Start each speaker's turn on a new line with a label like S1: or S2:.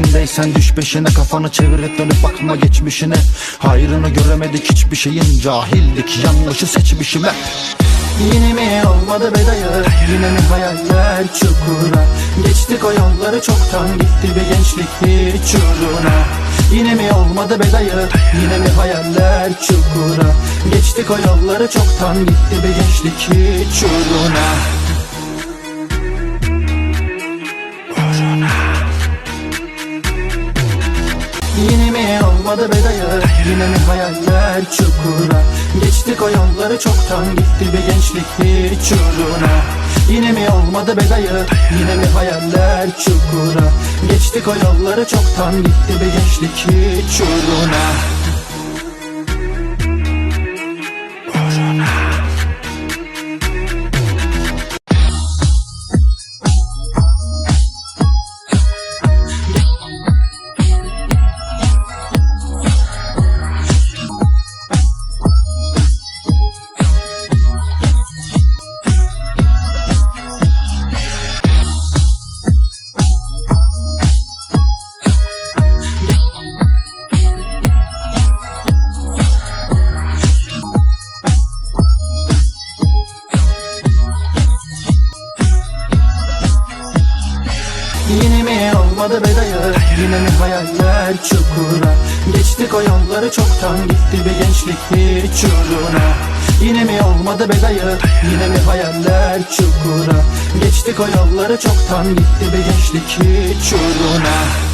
S1: elindeysen düş peşine Kafanı çevirip dönüp bakma geçmişine. Hayrını göremedik hiçbir şeyin Cahildik yanlışı seçmişim hep Yine mi olmadı be dayı Yine mi hayaller çukura? Geçtik o yolları çoktan gitti bir gençlik hiç uğruna. Yine mi olmadı be dayı Yine mi hayaller çukura? Geçtik o yolları çoktan gitti bir gençlik hiç uğruna Yine mi olmadı be dayı Yine mi hayaller çukura? Geçtik o yolları çoktan gitti bir gençlik hiç uğruna Yine mi olmadı be dayı Yine mi hayaller çukura? Geçtik o yolları çoktan gitti bir gençlik hiç uğruna Yine mi olmadı be dayı Yine mi hayaller çukura? Geçtik o yolları çoktan gitti bir gençlik hiç uğruna Yine mi olmadı be dayı Yine mi hayaller çukura? Geçtik o yolları çoktan gitti bir gençlik hiç uğruna